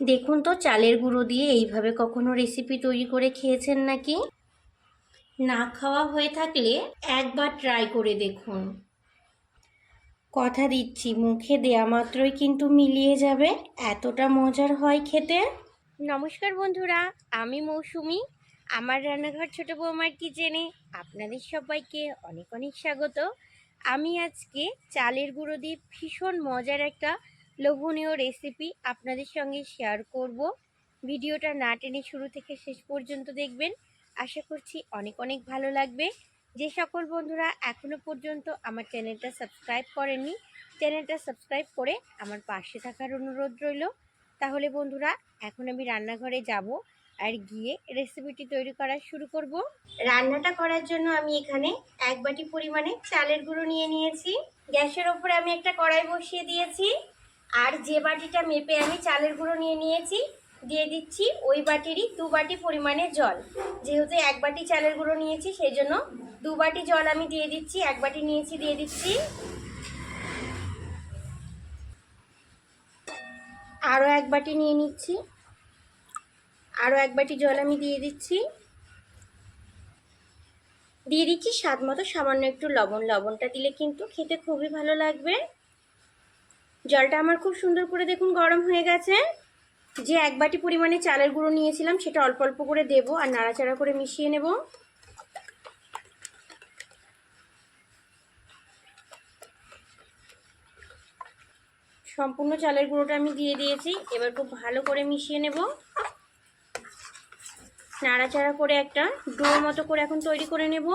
দেখুন তো, চালের গুঁড়ো দিয়ে এইভাবে কখনো রেসিপি তৈরি করে খেয়েছেন নাকি? না খাওয়া হয়ে থাকলে একবার ট্রাই করে দেখুন। কথা দিচ্ছি, মুখে দেয়া মাত্রই কিন্তু মিলিয়ে যাবে। এতটা মজার হয় খেতে। নমস্কার বন্ধুরা, আমি মৌসুমি, আমার রান্নাঘর ছোট বৌমার কিচেনে আপনাদের সবাইকে অনেক অনেক স্বাগত। আমি আজকে চালের গুঁড়ো দিয়ে ভীষণ মজার একটা লোভনীয় রেসিপি আপনাদের সঙ্গে শেয়ার করব। ভিডিওটা না টেনে শুরু থেকে শেষ পর্যন্ত দেখবেন। আশা করছি অনেক অনেক ভালো লাগবে। যে সকল বন্ধুরা এখনও পর্যন্ত আমার চ্যানেলটা সাবস্ক্রাইব করেননি, চ্যানেলটা সাবস্ক্রাইব করে আমার পাশে থাকার অনুরোধ রইল। তাহলে বন্ধুরা, এখন আমি রান্নাঘরে যাব আর গিয়ে রেসিপিটি তৈরি করা শুরু করব। রান্নাটা করার জন্য আমি এখানে এক বাটি পরিমাণে চালের গুঁড়ো নিয়ে নিয়েছি। গ্যাসের ওপরে আমি একটা কড়াই বসিয়ে দিয়েছি। আর যে বাটিটা মেপে আমি চালের গুঁড়ো নিয়ে নিয়েছি, দিয়ে দিচ্ছি ওই বাটিরই দু বাটি পরিমাণে জল। যেহেতু এক বাটি চালের গুঁড়ো নিয়েছি সেই জন্য দু বাটি জল আমি দিয়ে দিচ্ছি, এক বাটি নিয়েছি, দিয়ে দিচ্ছি। আরও এক বাটি নিয়ে নিচ্ছি। আরও এক বাটি জল আমি দিয়ে দিচ্ছি। দিয়ে দিচ্ছি স্বাদ মতো সামান্য একটু লবণ। লবণটা দিলে কিন্তু খেতে খুবই ভালো লাগবে। জলটা আমার খুব সুন্দর করে দেখুন গরম হয়ে গেছে। যে এক বাটি পরিমাণে চালের গুঁড়ো নিয়েছিলাম, সেটা অল্প অল্প করে দেব আর নাড়াচাড়া করে মিশিয়ে নেব। সম্পূর্ণ চালের গুঁড়োটা আমি দিয়ে দিয়েছি, এবার খুব ভালো করে মিশিয়ে নেব। নাড়াচাড়া করে একটা ডো মতো করে এখন তৈরি করে নেব।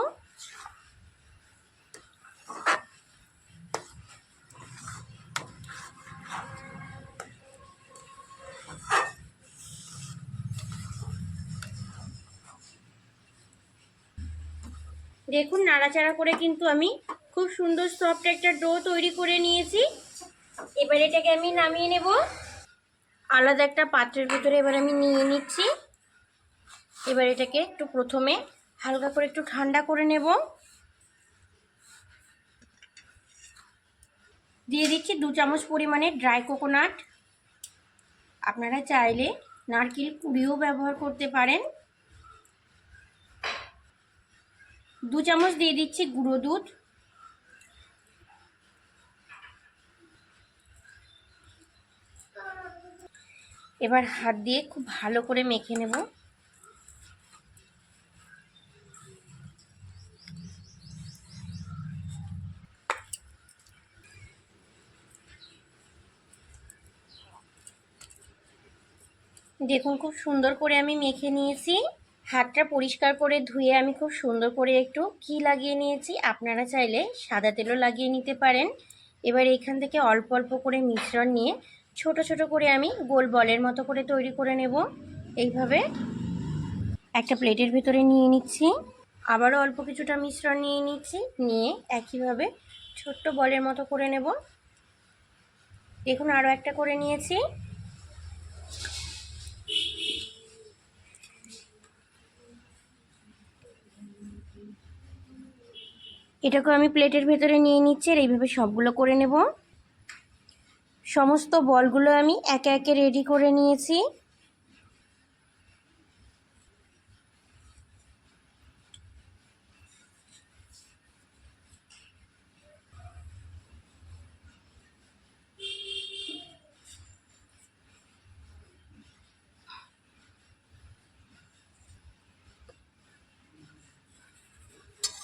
দেখুন, নাড়াচাড়া করে কিন্তু আমি খুব সুন্দর সফট একটা ডো তৈরি করে নিয়েছি। এবার এটাকে আমি নামিয়ে নেব। আলাদা একটা পাত্রের ভিতরে এবার আমি নিয়ে নিচ্ছি। এবার এটাকে একটু প্রথমে হালকা করে একটু ঠান্ডা করে নেব। দিয়ে দিচ্ছি দু চামচ পরিমাণে ড্রাই কোকোনাট আপনারা চাইলে নারকেল কুড়িও ব্যবহার করতে পারেন। দু চামচ দিয়ে দিচ্ছি গুঁড়ো দুধ। এবার হাত দিয়ে খুব ভালো করে মেখে নেব। দেখুন খুব সুন্দর করে আমি মেখে নিয়েছি। হাতটা পরিষ্কার করে ধুয়ে আমি খুব সুন্দর করে একটু ঘি লাগিয়ে নিয়েছি, আপনারা চাইলে সাদা তেলও লাগিয়ে নিতে পারেন। এবার এখান থেকে অল্প অল্প করে মিশ্রণ নিয়ে ছোট ছোট করে আমি গোল বলের মতো করে তৈরি করে নেব। এইভাবে একটা প্লেটের ভিতরে নিয়ে নিচ্ছি। আবারও অল্প কিছুটা মিশ্রণ নিয়ে নিচ্ছি, নিয়ে একইভাবে ছোট্ট বলের মতো করে নেব। দেখুন আরও একটা করে নিয়েছি। এটাকে আমি প্লেটের ভেতরে নিয়ে নিচ্ছি আর এইভাবে সবগুলো করে নেব। সমস্ত বলগুলো আমি একে একে রেডি করে নিয়েছি।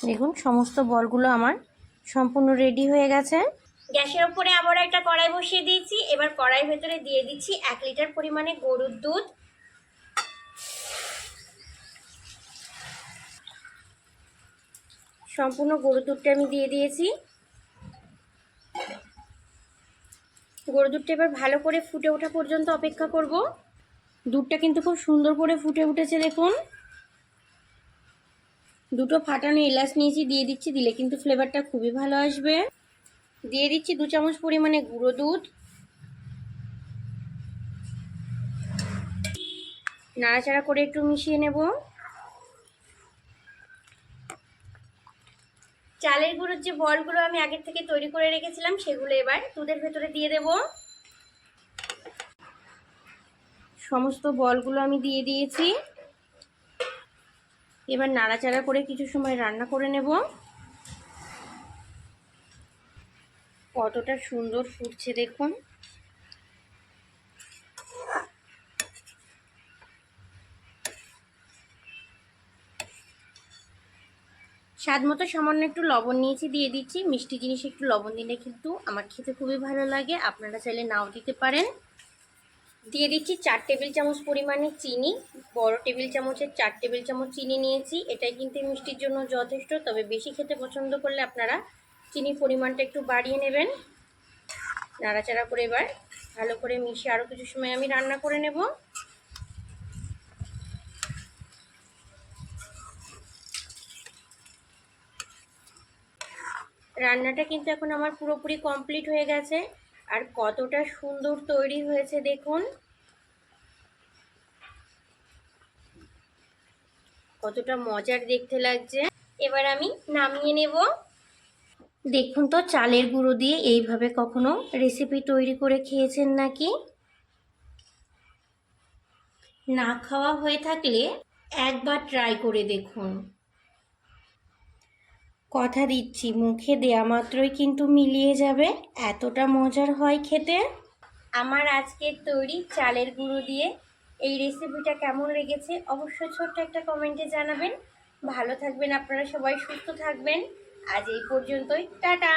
দেখুন, সমস্ত বলগুলো আমার সম্পূর্ণ রেডি হয়ে গেছে। গ্যাসের উপরে আবার একটা কড়াই বসিয়ে দিয়েছি। এবার কড়াই ভেতরে দিয়ে দিচ্ছি এক লিটার পরিমাণে গরুর দুধ। সম্পূর্ণ গরুর দুধটা আমি দিয়ে দিয়েছি। গরুর দুধটা এবার ভালো করে ফুটে ওঠা পর্যন্ত অপেক্ষা করব। দুধটা কিন্তু খুব সুন্দর করে ফুটে উঠেছে, দেখুন। দুটো ফাটানো এলাচ নিয়েছি, দিয়ে দিচ্ছি, দিলে কিন্তু ফ্লেভারটা খুবই ভালো আসবে। দিয়ে দিচ্ছি দু চামচ পরিমাণে গুঁড়ো দুধ। নাড়াচাড়া করে একটু মিশিয়ে নেব। চালের গুঁড়োর যে বলগুলো আমি আগের থেকে তৈরি করে রেখেছিলাম, সেগুলো এবার দুধের ভেতরে দিয়ে দেব। সমস্ত বলগুলো আমি দিয়ে দিয়েছি। এবার নাড়াচাড়া করে কিছু সময় রান্না করে নেব। কতটা সুন্দর ফুটছে দেখুন। স্বাদ মতো সামান্য একটু লবণ নিয়েছি, দিয়ে দিচ্ছি। মিষ্টি জিনিস একটু লবণ দিলে কিন্তু আমার খেতে খুবই ভালো লাগে। আপনারা চাইলে নাও দিতে পারেন। দিয়ে দিচ্ছি চার টেবিল চামচ পরিমাণে চিনি, বড় টেবিল চামচের চার টেবিল চামচ চিনি নিয়েছি। এটাই কিন্তু মিষ্টির জন্য যথেষ্ট, তবে বেশি খেতে পছন্দ করলে আপনারা চিনির পরিমাণটা একটু বাড়িয়ে নেবেন। নাড়াচাড়া করে এবার ভালো করে মিশিয়ে আরও কিছু সময় আমি রান্না করে নেব। রান্নাটা কিন্তু এখন আমার পুরোপুরি কমপ্লিট হয়ে গেছে। আর কতটা সুন্দর তৈরি হয়েছে দেখুন। কতটা মজার দেখতে লাগছে। এবার আমি নামিয়ে নেব। দেখুন তো, চালের গুঁড়ো দিয়ে এইভাবে কখনো রেসিপি তৈরি করে খেয়েছেন নাকি? না খাওয়া হয়ে থাকলে একবার ট্রাই করে দেখুন। কথা দিচ্ছি, মুখে দেয়া মাত্রই কিন্তু মিলিয়ে যাবে। এতটা মজার হয় খেতে? আমার আজকের তৈরি চালের গুঁড়ো দিয়ে এই রেসিপিটা কেমন লেগেছে অবশ্যই ছোট্ট একটা কমেন্টে জানাবেন। ভালো থাকবেন আপনারা সবাই, সুস্থ থাকবেন। আজ এই পর্যন্তই। টাটা!